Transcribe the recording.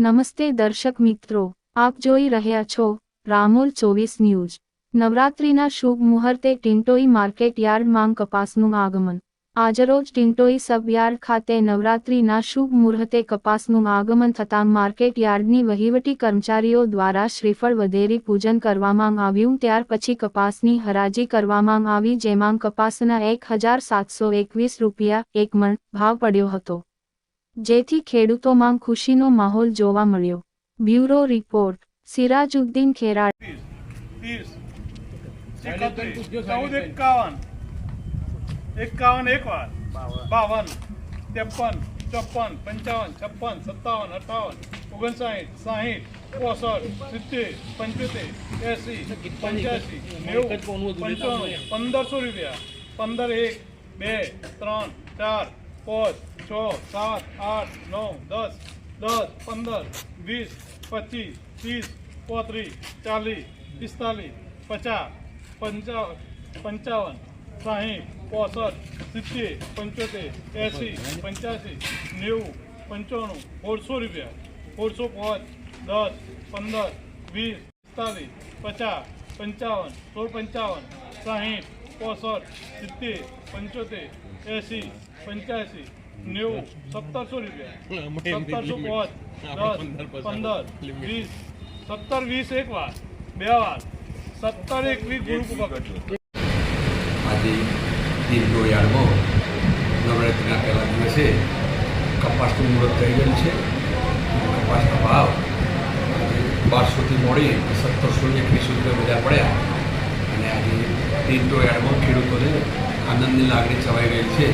નમસ્તે દર્શક મિત્રો, આપ જોઈ રહ્યા છો રામોલ ચોવીસ ન્યૂઝ. નવરાત્રિના શુભ મુહૂર્તે ટિન્ટોઈ માર્કેટ યાર્ડમાં કપાસનું આગમન. આજરોજ ટિન્ટોઈ સબયાર્ડ ખાતે નવરાત્રિના શુભ મુહૂર્તે કપાસનું આગમન થતાં માર્કેટ યાર્ડની વહીવટી કર્મચારીઓ દ્વારા શ્રીફળ વધેરી પૂજન કરવામાં આવ્યું ત્યાર પછી કપાસની હરાજી કરવામાં આવી જેમાં કપાસના એક હજાર સાતસો એકવીસ રૂપિયા એક મણ ભાવ પડ્યો હતો. જેથી ખેડૂતોમાં ખુશીનો માહોલ જોવા મળ્યો. બ્યુરો રિપોર્ટ સિરાજુદ્દીન ખેરાડ ચૌદ એકાવન એકાવન એક બાવન ત્રેપન ચોપન પંચાવન છપ્પન સત્તાવન અઠાવન ઓગણસાઠ સાહીઠ પોસઠ સિત્તેર પંચોતેર એસી પંચ્યાસી નેવું પંચાણું પંદરસો રૂપિયા. પંદર એક બે ત્રણ ચાર પાંચ છ, સાત, આઠ, નવ, દસ દસ, પંદર, વીસ, પચીસ, ત્રીસ, પોત્રીસ, ચાલીસ, પિસ્તાલીસ, પચાસ પંચાવન પંચાવન, સાહીઠ, પોસઠ, સિત્તેર, પંચોતેર એંસી પંચ્યાસી, નેવું, પંચાણું સોળસો રૂપિયા. સોળસો પાંચ, દસ, પંદર, વીસ, પિસ્તાલીસ, પચાસ, પંચાવન સોળ પંચાવન, સાહીઠ, પોસઠ, સિત્તેર, પંચોતેર એંસી પંચ્યાસી નેવું સત્તરસો રૂપિયા. સત્તરસો પાંચ દસ પંદર વીસ સત્તર વીસ એક વાર બે વાર સત્તર એકવીસ ગુરુ આજે દીર્ઘો યાર્ડમાં નવરાત્રિના પહેલા દિવસે કપાસનું મુહૂર્ત થઈ ગયું છે. કપાસના ભાવ બારસોથી મોડી સત્તરસો એકવીસ રૂપિયા બધા પડ્યા. અને આજે દીર્ઘો યાર્ડમાં ખેડૂતોને આનંદની લાગણી છવાઈ ગઈ છે.